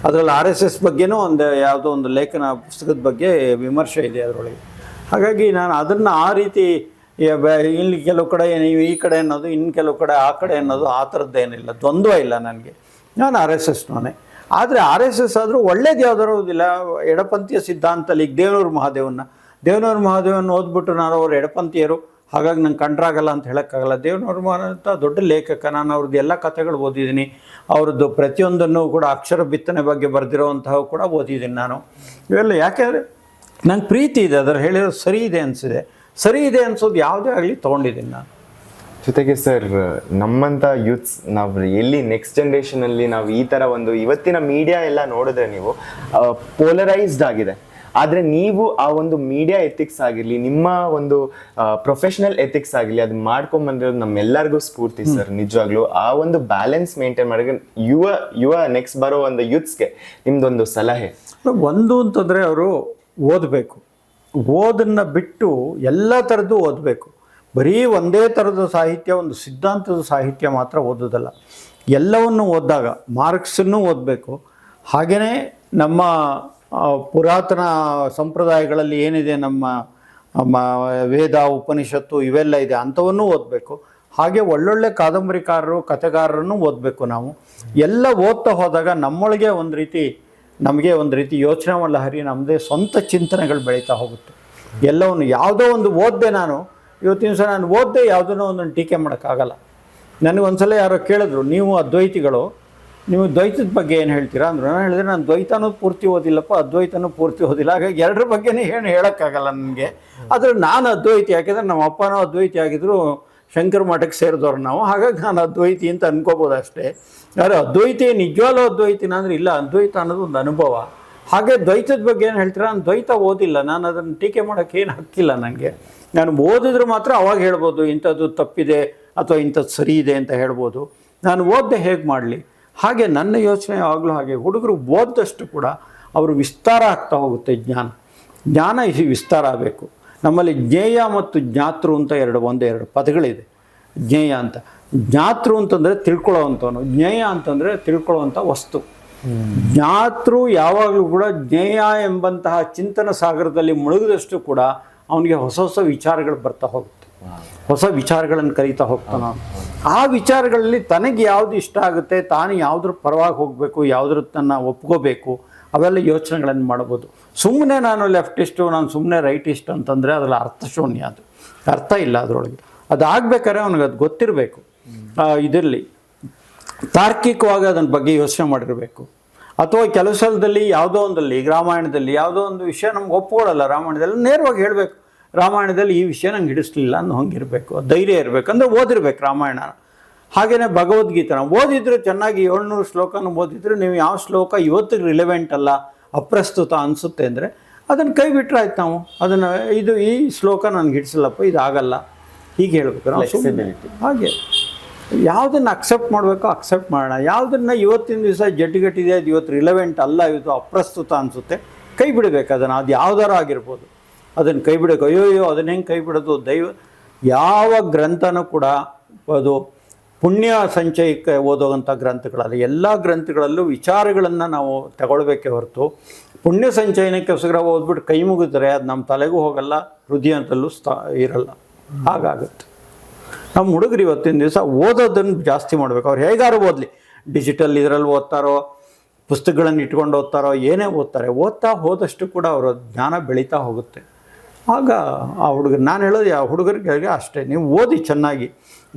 ಅದರಲ್ಲಿ ಆರ್ ಎಸ್ ಎಸ್ ಬಗ್ಗೆನೂ ಒಂದು ಯಾವುದೋ ಒಂದು ಲೇಖನ ಪುಸ್ತಕದ ಬಗ್ಗೆ ವಿಮರ್ಶೆ ಇದೆ ಅದರೊಳಗೆ. ಹಾಗಾಗಿ ನಾನು ಅದನ್ನು ಆ ರೀತಿ ಇಲ್ಲಿ ಕೆಲವು ಕಡೆ ನೀವು ಈ ಕಡೆ ಅನ್ನೋದು ಇನ್ನು ಕೆಲವು ಕಡೆ ಆ ಕಡೆ ಅನ್ನೋದು ಆ ಥರದ್ದೇನಿಲ್ಲ, ದ್ವಂದ್ವ ಇಲ್ಲ ನನಗೆ. ನಾನು ಆರ್ ಎಸ್ ಎಸ್ನವನೇ ಆದರೆ ಆರ್ ಎಸ್ ಎಸ್ ಆದರೂ ಒಳ್ಳೇದು ಯಾವ್ದಾರು ಇಲ್ಲ ಎಡಪಂಥೀಯ ಸಿದ್ಧಾಂತದಲ್ಲಿ ಈಗ ದೇವನೂರು ಮಹಾದೇವನ್ನ. ದೇವನೂರು ಮಹಾದೇವನ್ನ ಓದ್ಬಿಟ್ಟು ನಾನು ಅವರು ಎಡಪಂಥೀಯರು, ಹಾಗಾಗಿ ನಂಗೆ ಕಂಡ್ರಾಗಲ್ಲ ಅಂತ ಹೇಳೋಕ್ಕಾಗಲ್ಲ. ದೇವನೂರು ಮಹಾದೇವ ಅಂತ ದೊಡ್ಡ ಲೇಖಕ. ನಾನು ಅವ್ರದ್ದು ಎಲ್ಲ ಕಥೆಗಳು ಓದಿದ್ದೀನಿ. ಅವ್ರದ್ದು ಪ್ರತಿಯೊಂದನ್ನು ಕೂಡ ಅಕ್ಷರ ಬಿತ್ತನೆ ಬಗ್ಗೆ ಬರೆದಿರೋವಂತಹ ಕೂಡ ಓದಿದ್ದೀನಿ ನಾನು. ಇವೆಲ್ಲ ಯಾಕೆಂದರೆ ನಂಗೆ ಪ್ರೀತಿ ಇದೆ. ಅದರ ಹೇಳಿರೋ ಸರಿ ಇದೆ ಅನಿಸಿದೆ. ಸರಿ ಇದೆ ಅನ್ಸೋದು ಯಾವುದೇ ಆಗಲಿ ತೊಗೊಂಡಿದ್ದೀನಿ ನಾನು. ಜೊತೆಗೆ ಸರ್ ನಮ್ಮಂತ ಯೂತ್ಸ್ ನಾವು ಎಲ್ಲಿ ನೆಕ್ಸ್ಟ್ ಜನರೇಷನ್ ಅಲ್ಲಿ ನಾವು ಈ ತರ ಒಂದು ಇವತ್ತಿನ ಮೀಡಿಯಾ ಎಲ್ಲ ನೋಡಿದ್ರೆ ನೀವು ಪೋಲರೈಸ್ಡ್ ಆಗಿದೆ. ಆದ್ರೆ ನೀವು ಆ ಒಂದು ಮೀಡಿಯಾ ಎಥಿಕ್ಸ್ ಆಗಿರ್ಲಿ ನಿಮ್ಮ ಒಂದು ಪ್ರೊಫೆಷನಲ್ ಎಥಿಕ್ಸ್ ಆಗಿರ್ಲಿ ಅದು ಮಾಡ್ಕೊಂಬಂದಿರೋದು ನಮ್ಮೆಲ್ಲರಿಗೂ ಸ್ಫೂರ್ತಿ ಸರ್ ನಿಜವಾಗ್ಲೂ. ಆ ಒಂದು ಬ್ಯಾಲೆನ್ಸ್ ಮೇಂಟೈನ್ ಮಾಡೋಕೆ ಯುವ ಯುವ ನೆಕ್ಸ್ಟ್ ಬರೋ ಒಂದು ಯೂತ್ಸ್ಗೆ ನಿಮ್ದೊಂದು ಸಲಹೆ. ಒಂದು ಅಂತಂದರೆ ಅವರು ಓದಬೇಕು. ಓದನ್ನ ಬಿಟ್ಟು ಎಲ್ಲ ಥರದ್ದು ಓದಬೇಕು. ಬರೀ ಒಂದೇ ಥರದ ಸಾಹಿತ್ಯ, ಒಂದು ಸಿದ್ಧಾಂತದ ಸಾಹಿತ್ಯ ಮಾತ್ರ ಓದೋದಲ್ಲ. ಎಲ್ಲವನ್ನು ಓದಿದಾಗ ಮಾರ್ಕ್ಸನ್ನು ಓದಬೇಕು. ಹಾಗೆಯೇ ನಮ್ಮ ಪುರಾತನ ಸಂಪ್ರದಾಯಗಳಲ್ಲಿ ಏನಿದೆ, ನಮ್ಮ ವೇದ, ಉಪನಿಷತ್ತು ಇವೆಲ್ಲ ಇದೆ, ಅಂಥವನ್ನು ಓದಬೇಕು. ಹಾಗೆ ಒಳ್ಳೊಳ್ಳೆ ಕಾದಂಬರಿಕಾರರು, ಕಥೆಗಾರರನ್ನು ಓದಬೇಕು ನಾವು. ಎಲ್ಲ ಓದ್ತಾ ಹೋದಾಗ ನಮ್ಮೊಳಗೆ ಒಂದು ರೀತಿ, ನಮಗೆ ಒಂದು ರೀತಿ ಯೋಚನೆ ಹರಿ ನಮ್ಮದೇ ಸ್ವಂತ ಚಿಂತನೆಗಳು ಬೆಳೀತಾ ಹೋಗುತ್ತೆ. ಎಲ್ಲವನ್ನು ಯಾವುದೋ ಒಂದು ಓದ್ದೆ ನಾನು ಇವತ್ತಿನ ಸಲ ನಾನು ಓದ್ದೆ ಯಾವುದನ್ನೋ ಒಂದೊಂದು ಟೀಕೆ ಮಾಡೋಕ್ಕಾಗಲ್ಲ. ನನಗೊಂದ್ಸಲ ಯಾರೋ ಕೇಳಿದ್ರು, ನೀವು ಅದ್ವೈತಿಗಳು, ನೀವು ದ್ವೈತದ ಬಗ್ಗೆ ಏನು ಹೇಳ್ತೀರಾ? ಅಂದ್ರು. ನಾನು ಹೇಳಿದ್ರೆ ನಾನು ದ್ವೈತನೂ ಪೂರ್ತಿ ಓದಿಲ್ಲಪ್ಪ, ಅದ್ವೈತನೂ ಪೂರ್ತಿ ಓದಿಲ್ಲ. ಹಾಗಾಗಿ ಎರಡರ ಬಗ್ಗೆನೇ ಏನು ಹೇಳೋಕ್ಕಾಗಲ್ಲ ನನಗೆ. ಆದರೆ ನಾನು ಅದ್ವೈತಿ ಯಾಕೆಂದರೆ ನಮ್ಮ ಅಪ್ಪನೂ ಅದ್ವೈತಿ ಆಗಿದ್ದರು ಶಂಕರ ಮಠಕ್ಕೆ ಸೇರಿದವ್ರು ನಾವು. ಹಾಗಾಗಿ ನಾನು ಅದ್ವೈತಿ ಅಂತ ಅನ್ಕೋಬೋದು ಅಷ್ಟೇ. ಆದರೆ ಅದ್ವೈತಿ ನಿಜವಾಗ್ಲೂ ಅದ್ವೈತಿನ ಅಂದರೆ ಇಲ್ಲ, ಅದ್ವೈತ ಅನ್ನೋದು ಒಂದು ಅನುಭವ. ಹಾಗೆ ದ್ವೈತದ ಬಗ್ಗೆ ಏನು ಹೇಳ್ತೀರಾ? ನಾನು ದ್ವೈತ ಓದಿಲ್ಲ, ನಾನು ಅದನ್ನು ಟೀಕೆ ಮಾಡೋಕ್ಕೆ ಏನು ಹಕ್ಕಿಲ್ಲ ನನಗೆ ನಾನು ಓದಿದ್ರೆ ಮಾತ್ರ ಅವಾಗ ಹೇಳ್ಬೋದು, ಇಂಥದ್ದು ತಪ್ಪಿದೆ ಅಥವಾ ಇಂಥದ್ದು ಸರಿ ಇದೆ ಅಂತ ಹೇಳ್ಬೋದು. ನಾನು ಓದ್ದೆ ಹೇಗೆ ಮಾಡಲಿ? ಹಾಗೆ ನನ್ನ ಯೋಚನೆ ಆಗಲೂ ಹಾಗೆ. ಹುಡುಗರು ಓದ್ದಷ್ಟು ಕೂಡ ಅವರು ವಿಸ್ತಾರ ಆಗ್ತಾ ಹೋಗುತ್ತೆ ಜ್ಞಾನ. ಜ್ಞಾನ ವಿಸ್ತಾರ ಆಗಬೇಕು. ನಮ್ಮಲ್ಲಿ ಜ್ಞೇಯ ಮತ್ತು ಜ್ಞಾತೃ ಅಂತ ಎರಡು, ಒಂದೇ ಎರಡು ಪದಗಳಿದೆ. ಜ್ಞೇಯ ಅಂತ. ಜ್ಞಾತೃ ಅಂತಂದರೆ ತಿಳ್ಕೊಳ್ಳೋವಂಥವನು. ಜ್ಞೇಯ ಅಂತಂದರೆ ತಿಳ್ಕೊಳ್ಳುವಂಥ ವಸ್ತು. ಜ್ಞಾತೃ ಯಾವಾಗಲೂ ಕೂಡ ಜ್ಞೇಯ ಎಂಬಂತಹ ಚಿಂತನ ಸಾಗರದಲ್ಲಿ ಮುಳುಗಿದಷ್ಟು ಕೂಡ ಅವನಿಗೆ ಹೊಸ ಹೊಸ ವಿಚಾರಗಳು ಬರ್ತಾ ಹೋಗುತ್ತೆ. ಹೊಸ ವಿಚಾರಗಳನ್ನು ಕರೀತಾ ಹೋಗ್ತಾನೆ. ಆ ವಿಚಾರಗಳಲ್ಲಿ ತನಗೆ ಯಾವುದು ಇಷ್ಟ ಆಗುತ್ತೆ, ತಾನು ಯಾವುದ್ರ ಪರವಾಗಿ ಹೋಗಬೇಕು, ಯಾವುದ್ರ ತನ್ನ ಒಪ್ಕೋಬೇಕು, ಅವೆಲ್ಲ ಯೋಚನೆಗಳನ್ನು ಮಾಡ್ಬೋದು. ಸುಮ್ಮನೆ ನಾನು ಲೆಫ್ಟಿಸ್ಟು, ನಾನು ಸುಮ್ಮನೆ ರೈಟಿಸ್ಟ್ ಅಂತಂದರೆ ಅದರಲ್ಲಿ ಅರ್ಥ ಶೂನ್ಯ ಅದು. ಅರ್ಥ ಇಲ್ಲ ಅದರೊಳಗೆ. ಅದು ಆಗ್ಬೇಕಾದ್ರೆ ಅವನಿಗೆ ಅದು ಗೊತ್ತಿರಬೇಕು. ಇದರಲ್ಲಿ ತಾರ್ಕಿಕವಾಗಿ ಅದನ್ನ ಬಗ್ಗೆ ಯೋಚನೆ ಮಾಡಿರಬೇಕು. ಅಥವಾ ಕೆಲಸದಲ್ಲಿ ಯಾವುದೋ ಒಂದಲ್ಲಿ ರಾಮಾಯಣದಲ್ಲಿ ಯಾವುದೋ ಒಂದು ವಿಷಯ ನಮ್ಗೆ ಒಪ್ಕೊಳ್ಳಲ್ಲ ರಾಮಾಯಣದಲ್ಲಿ, ನೇರವಾಗಿ ಹೇಳಬೇಕು. ರಾಮಾಯಣದಲ್ಲಿ ಈ ವಿಷಯ ನಂಗೆ ಹಿಡಿಸ್ಲಿಲ್ಲ ಅನ್ನೋ ಹಂಗಿರಬೇಕು. ಧೈರ್ಯ ಇರಬೇಕು ಅಂದರೆ ಓದಿರ್ಬೇಕು ರಾಮಾಯಣ. ಹಾಗೆಯೇ ಭಗವದ್ಗೀತನ ಓದಿದ್ರು ಚೆನ್ನಾಗಿ ಏಳ್ನೂರು ಶ್ಲೋಕನ ಓದಿದ್ರು ನೀವು ಯಾವ ಶ್ಲೋಕ ಇವತ್ತಿಗೆ ರಿಲೆವೆಂಟ್ ಅಲ್ಲ ಅಪ್ರಸ್ತುತ ಅನಿಸುತ್ತೆ ಅಂದರೆ ಅದನ್ನು ಕೈ ಬಿಟ್ಟರೆ ಆಯ್ತು ನಾವು. ಅದನ್ನು ಇದು ಈ ಶ್ಲೋಕ ನನಗೆ ಹಿಡಿಸಲ್ಲಪ್ಪ ಇದು ಆಗಲ್ಲ. ಹೀಗೆ ಹೇಳ್ಬೇಕು ನಾವು ಹಾಗೆ. ಯಾವುದನ್ನು ಅಕ್ಸೆಪ್ಟ್ ಮಾಡಬೇಕೋ ಅಕ್ಸೆಪ್ಟ್ ಮಾಡೋಣ. ಯಾವುದನ್ನು ಇವತ್ತಿನ ದಿವಸ ಜಡ್ಡುಗಟ್ಟಿದೆ ಅದು ಇವತ್ತು ರಿಲೆವೆಂಟ್ ಅಲ್ಲ ಇದು ಅಪ್ರಸ್ತುತ ಅನಿಸುತ್ತೆ ಕೈ ಬಿಡಬೇಕು ಅದನ್ನು. ಅದು ಯಾವ್ದಾರು ಆಗಿರ್ಬೋದು. ಅದನ್ನು ಕೈ ಅಯ್ಯೋ ಅಯ್ಯೋ, ಅದನ್ನ ಹೆಂಗೆ ಕೈ ಬಿಡೋದು ದೈವ, ಯಾವ ಗ್ರಂಥನೂ ಕೂಡ ಅದು ಪುಣ್ಯ ಸಂಚಯಕ್ಕೆ ಓದೋವಂಥ ಗ್ರಂಥಗಳಲ್ಲ. ಎಲ್ಲ ಗ್ರಂಥಗಳಲ್ಲೂ ವಿಚಾರಗಳನ್ನು ನಾವು ತಗೊಳ್ಬೇಕೇ ಹೊರತು ಪುಣ್ಯ ಸಂಚಯನಕ್ಕೋಸ್ಕರ ಓದ್ಬಿಟ್ಟು ಕೈ ಮುಗಿದ್ರೆ ಅದು ನಮ್ಮ ತಲೆಗೂ ಹೋಗಲ್ಲ ಹೃದಯದಲ್ಲೂ ಸ್ಥಾ ಇರಲ್ಲ. ಹಾಗಾಗುತ್ತೆ. ನಮ್ಮ ಹುಡುಗರು ಇವತ್ತಿನ ದಿವಸ ಓದೋದನ್ನು ಜಾಸ್ತಿ ಮಾಡಬೇಕು. ಅವ್ರು ಹೇಗಾರು ಓದಲಿ. ಡಿಜಿಟಲ್ ಇದರಲ್ಲಿ ಓದ್ತಾರೋ, ಪುಸ್ತಕಗಳನ್ನು ಇಟ್ಕೊಂಡು ಓದ್ತಾರೋ, ಏನೇ ಓದ್ತಾರೆ. ಓದ್ತಾ ಹೋದಷ್ಟು ಕೂಡ ಅವರ ಜ್ಞಾನ ಬೆಳೀತಾ ಹೋಗುತ್ತೆ. ಆಗ ಆ ಹುಡುಗರು, ನಾನು ಹೇಳೋದು ಆ ಹುಡುಗರಿಗೆ ಅಷ್ಟೇ, ನೀವು ಓದಿ ಚೆನ್ನಾಗಿ.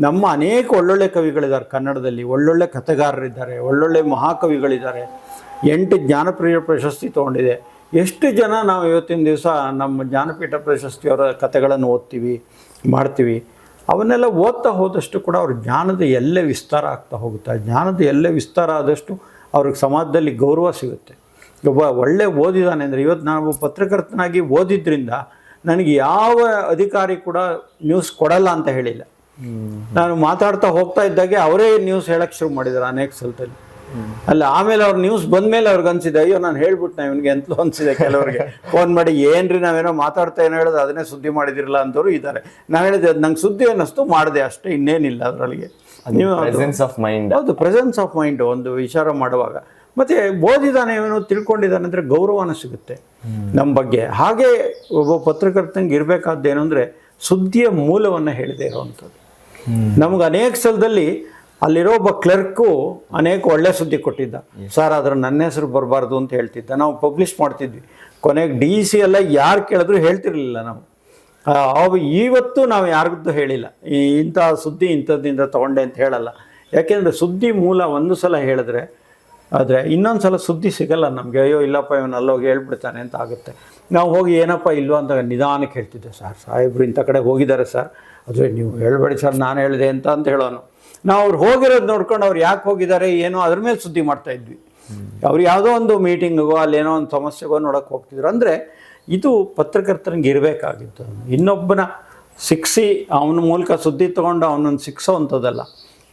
ನಮ್ಮ ಅನೇಕ ಒಳ್ಳೊಳ್ಳೆ ಕವಿಗಳಿದ್ದಾರೆ ಕನ್ನಡದಲ್ಲಿ, ಒಳ್ಳೊಳ್ಳೆ ಕಥೆಗಾರರಿದ್ದಾರೆ, ಒಳ್ಳೊಳ್ಳೆ ಮಹಾಕವಿಗಳಿದ್ದಾರೆ. ಎಂಟು ಜ್ಞಾನಪ್ರಿಯ ಪ್ರಶಸ್ತಿ ತೊಗೊಂಡಿದೆ. ಎಷ್ಟು ಜನ ನಾವು ಇವತ್ತಿನ ದಿವಸ ನಮ್ಮ ಜ್ಞಾನಪೀಠ ಪ್ರಶಸ್ತಿಯವರ ಕಥೆಗಳನ್ನು ಓದ್ತೀವಿ, ಮಾಡ್ತೀವಿ, ಅವನ್ನೆಲ್ಲ ಓದ್ತಾ ಹೋದಷ್ಟು ಕೂಡ ಅವ್ರ ಜ್ಞಾನದ ಎಲ್ಲೇ ವಿಸ್ತಾರ ಆಗ್ತಾ ಹೋಗುತ್ತೆ. ಜ್ಞಾನದ ಎಲ್ಲೇ ವಿಸ್ತಾರ ಆದಷ್ಟು ಅವ್ರಿಗೆ ಸಮಾಜದಲ್ಲಿ ಗೌರವ ಸಿಗುತ್ತೆ. ಒಬ್ಬ ಒಳ್ಳೆ ಓದಿದಾನೆ ಅಂದರೆ, ಇವತ್ತು ನಾನು ಪತ್ರಕರ್ತನಾಗಿ ಓದಿದ್ರಿಂದ ನನಗೆ ಯಾವ ಅಧಿಕಾರಿ ಕೂಡ ನ್ಯೂಸ್ ಕೊಡಲ್ಲ ಅಂತ ಹೇಳಿಲ್ಲ. ನಾನು ಮಾತಾಡ್ತಾ ಹೋಗ್ತಾ ಇದ್ದಾಗೆ ಅವರೇ ನ್ಯೂಸ್ ಹೇಳಕ್ಕೆ ಶುರು ಮಾಡಿದ್ರು ಅನೇಕ ಸಲದಲ್ಲಿ. ಅಲ್ಲ ಆಮೇಲೆ ಅವ್ರ ನ್ಯೂಸ್ ಬಂದ್ಮೇಲೆ ಅವ್ರಿಗೆ ಅನ್ಸಿದೆ ಅಯ್ಯೋ ನಾನು ಹೇಳ್ಬಿಟ್ಟು ಇವನಿಗೆ? ಎಂತಲೂ ಅನ್ಸಿದೆ ಕೆಲವರಿಗೆ. ಫೋನ್ ಮಾಡಿ ಏನ್ರಿ ನಾವೇನೋ ಮಾತಾಡ್ತಾ ಏನೋ ಹೇಳೋದು ಅದನ್ನೇ ಸುದ್ದಿ ಮಾಡಿದಿರಲ್ಲ ಅಂತವ್ರು ಇದ್ದಾರೆ. ನಾನು ಹೇಳಿದೆ ಅದು ನಂಗೆ ಸುದ್ದಿ ಅನ್ನಿಸ್ತು ಮಾಡಿದೆ ಅಷ್ಟೇ ಇನ್ನೇನಿಲ್ಲ ಅದರೊಳಗೆ. ನೀವು ಪ್ರೆಸೆನ್ಸ್ ಆಫ್ ಮೈಂಡ್ ಹೌದು ಪ್ರೆಸೆನ್ಸ್ ಆಫ್ ಮೈಂಡ್ ಒಂದು ವಿಚಾರ ಮಾಡುವಾಗ. ಮತ್ತು ಓದಿದಾನೆ ಏನು ತಿಳ್ಕೊಂಡಿದ್ದಾನೆ ಅಂದರೆ ಗೌರವನ ಸಿಗುತ್ತೆ. ನಮ್ಮ ಬಗ್ಗೆ. ಹಾಗೆ ಒಬ್ಬ ಪತ್ರಕರ್ತನಿಗೆ ಇರಬೇಕಾದ್ದೇನು ಅಂದರೆ ಸುದ್ದಿಯ ಮೂಲವನ್ನು ಹೇಳದೇ ಇರುವಂಥದ್ದು. ನಮ್ಗೆ ಅನೇಕ ಸಲದಲ್ಲಿ ಅಲ್ಲಿರೋ ಒಬ್ಬ ಕ್ಲರ್ಕು ಅನೇಕ ಒಳ್ಳೆ ಸುದ್ದಿ ಕೊಟ್ಟಿದ್ದ. ಸರ್, ಆದ್ರೆ ನನ್ನ ಹೆಸರು ಬರಬಾರ್ದು ಅಂತ ಹೇಳ್ತಿದ್ದ. ನಾವು ಪಬ್ಲಿಷ್ ಮಾಡ್ತಿದ್ವಿ. ಕೊನೆಗೆ ಡಿ ಸಿ ಎಲ್ಲ ಯಾರು ಕೇಳಿದ್ರು ಹೇಳ್ತಿರ್ಲಿಲ್ಲ ನಾವು. ಅವು ಇವತ್ತು ನಾವು ಯಾರಿಗೂ ಹೇಳಿಲ್ಲ. ಈ ಇಂಥ ಸುದ್ದಿ ಇಂಥದ್ದಿಂದ ತಗೊಂಡೆ ಅಂತ ಹೇಳಲ್ಲ. ಯಾಕೆಂದರೆ ಸುದ್ದಿ ಮೂಲ ಒಂದು ಸಲ ಹೇಳಿದ್ರೆ ಆದರೆ ಇನ್ನೊಂದು ಸಲ ಸುದ್ದಿ ಸಿಗಲ್ಲ ನಮಗೆ, ಅಯ್ಯೋ, ಇಲ್ಲಪ್ಪ, ಇವನು ಅಲ್ಲೋಗಿ ಹೇಳ್ಬಿಡ್ತಾನೆ ಅಂತ ಆಗುತ್ತೆ. ನಾವು ಹೋಗಿ, ಏನಪ್ಪ ಇಲ್ಲೋ ಅಂತ ನಿಧಾನಕ್ಕೆ ಹೇಳ್ತಿದ್ದೆ, ಸರ್, ಸಾಹೇಬ್ರು ಇಂಥ ಕಡೆ ಹೋಗಿದ್ದಾರೆ, ಸರ್. ಅದೇ ನೀವು ಹೇಳಬೇಡಿ, ಸರ್, ನಾನು ಹೇಳಿದೆ ಅಂತ ಅಂತ ಹೇಳೋನು. ನಾವು ಅವ್ರು ಹೋಗಿರೋದು ನೋಡ್ಕೊಂಡು ಅವ್ರು ಯಾಕೆ ಹೋಗಿದ್ದಾರೆ, ಏನೋ ಅದ್ರ ಮೇಲೆ ಸುದ್ದಿ ಮಾಡ್ತಾ ಇದ್ವಿ. ಅವ್ರು ಯಾವುದೋ ಒಂದು ಮೀಟಿಂಗಿಗೋ ಅಲ್ಲಿ ಏನೋ ಒಂದು ಸಮಸ್ಯೆಗೋ ನೋಡೋಕೆ ಹೋಗ್ತಿದ್ರು. ಅಂದರೆ ಇದು ಪತ್ರಕರ್ತನಿಗೆ ಇರಬೇಕಾಗಿತ್ತು. ಇನ್ನೊಬ್ಬನ ಸಿಕ್ಸಿ ಅವನ ಮೂಲಕ ಸುದ್ದಿ ತೊಗೊಂಡು ಅವನನ್ನು ಸಿಕ್ಸೋ ಅಂಥದ್ದಲ್ಲ.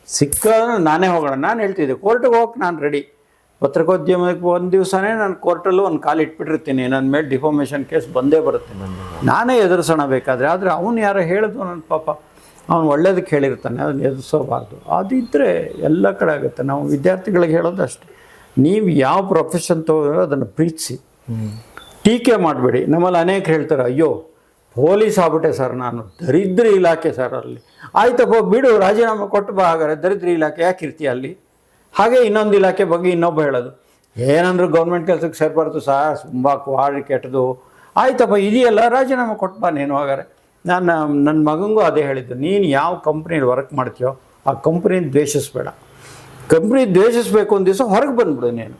ಸಿಕ್ಕ ನಾನೇ ಹೋಗೋಣ. ನಾನು ಹೇಳ್ತಿದ್ದೆ, ಕೋರ್ಟಿಗೆ ಹೋಗಕ್ಕೆ ನಾನು ರೆಡಿ. ಪತ್ರಿಕೋದ್ಯಮಕ್ಕೆ ಒಂದು ದಿವಸನೇ ನಾನು ಕೋರ್ಟಲ್ಲೂ ಒಂದು ಕಾಲು ಇಟ್ಬಿಟ್ಟಿರ್ತೀನಿ. ನನ್ನ ಮೇಲೆ ಡಿಫಾಮೇಷನ್ ಕೇಸ್ ಬಂದೇ ಬರುತ್ತೆ. ನಾನೇ ಎದುರಿಸೋಣ ಬೇಕಾದರೆ. ಆದರೆ ಅವನು ಯಾರೋ ಹೇಳಿದ್ವು ನನ್ನ ಪಾಪ. ಅವನು ಒಳ್ಳೇದಕ್ಕೆ ಹೇಳಿರ್ತಾನೆ. ಅದನ್ನ ಎದುರಿಸೋಬಾರ್ದು. ಅದಿದ್ದರೆ ಎಲ್ಲ ಕಡೆ ಆಗುತ್ತೆ. ನಾವು ವಿದ್ಯಾರ್ಥಿಗಳಿಗೆ ಹೇಳೋದು ಅಷ್ಟೇ. ನೀವು ಯಾವ ಪ್ರೊಫೆಷನ್ ತಗೋದ್ರೆ ಅದನ್ನು ಪ್ರೀತಿಸಿ. ಟೀಕೆ ಮಾಡಬೇಡಿ. ನಮ್ಮಲ್ಲಿ ಅನೇಕ ಹೇಳ್ತಾರೆ, ಅಯ್ಯೋ, ಪೊಲೀಸ್ ಆಗ್ಬಿಟ್ಟೆ ಸರ್ ನಾನು. ದರಿದ್ರ ಇಲಾಖೆ ಸರ್ ಅಲ್ಲಿ. ಆಯ್ತಪ್ಪ, ಬಿಡು, ರಾಜೀನಾಮೆ ಕೊಟ್ಟು ಬಾ. ಹಾಗಾದ್ರೆ ದರಿದ್ರ ಇಲಾಖೆ ಯಾಕೆ ಇರ್ತೀಯ ಅಲ್ಲಿ? ಹಾಗೆ ಇನ್ನೊಂದು ಇಲಾಖೆ ಬಗ್ಗೆ ಇನ್ನೊಬ್ಬ ಹೇಳೋದು. ಏನಂದ್ರು ಗೌರ್ಮೆಂಟ್ ಕೆಲಸಕ್ಕೆ ಸೇರ್ಬಾರ್ದು ಸರ್ ತುಂಬ ಕ್ವಾಡಿ ಕೆಟ್ಟದು. ಆಯ್ತಪ್ಪ, ಇದೆಯಲ್ಲ, ರಾಜೀನಾಮೆ ಕೊಟ್ಟು ಬಾ ನೀನು ಹಾಗಾದ್ರೆ. ನಾನು ನನ್ನ ಮಗಂಗೂ ಅದೇ ಹೇಳಿದ್ದು, ನೀನು ಯಾವ ಕಂಪ್ನಿಲಿ ವರ್ಕ್ ಮಾಡ್ತೀಯೋ, ಆ ಕಂಪ್ನಿನ ದ್ವೇಷಿಸ್ಬೇಡ. ಕಂಪ್ನಿ ದ್ವೇಷಿಸ್ಬೇಕು ಒಂದು ದಿವಸ ಹೊರಗೆ ಬಂದ್ಬಿಡು ನೀನು.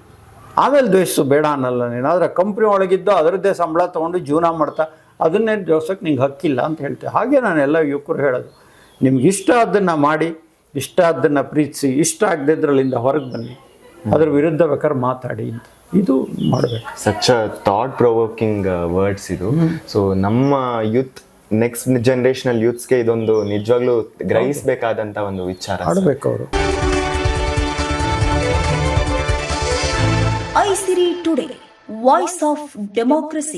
ಆಮೇಲೆ ದ್ವೇಷಿಸು, ಬೇಡ ಅನ್ನಲ್ಲ ನೀನು. ಆದರೆ ಕಂಪ್ನಿ ಒಳಗಿದ್ದು ಅದರದ್ದೇ ಸಂಬಳ ತೊಗೊಂಡು ಜೀವನ ಮಾಡ್ತಾ, ಅದನ್ನೇ ಜೋಸಕ್ಕೆ ನಿಂಗೆ ಹಕ್ಕಿಲ್ಲ ಅಂತ ಹೇಳ್ತೇವೆ ಹಾಗೆ ನಾನು ಎಲ್ಲ ಯುವಕರು ಹೇಳೋದು. ನಿಮ್ಗೆ ಇಷ್ಟ ಅದನ್ನು ಮಾಡಿ ಇಷ್ಟ ಅದನ್ನು ಪ್ರೀತಿಸಿ ಇಷ್ಟ ಆಗದಿದ್ರಲ್ಲಿಂದ ಹೊರಗೆ ಬನ್ನಿ. ಅದ್ರ ವಿರುದ್ಧ ಬೇಕಾದ್ರೆ ಮಾತಾಡಿ ಅಂತ. ಇದು ಮಾಡಬೇಕು. ಸಚ್ ಥಾಟ್ ಪ್ರೊವೋಕಿಂಗ್ ವರ್ಡ್ಸ್ ಇದು. ಸೊ ನಮ್ಮ ಯೂತ್ ನೆಕ್ಸ್ಟ್ ಜನರೇಷನಲ್ ಯೂತ್ಸ್ಗೆ ಇದೊಂದು ನಿಜವಾಗ್ಲೂ ಗ್ರಹಿಸಬೇಕಾದಂತ ಒಂದು ವಿಚಾರ. ಆಡಬೇಕು ಅವರು. Siri today voice of democracy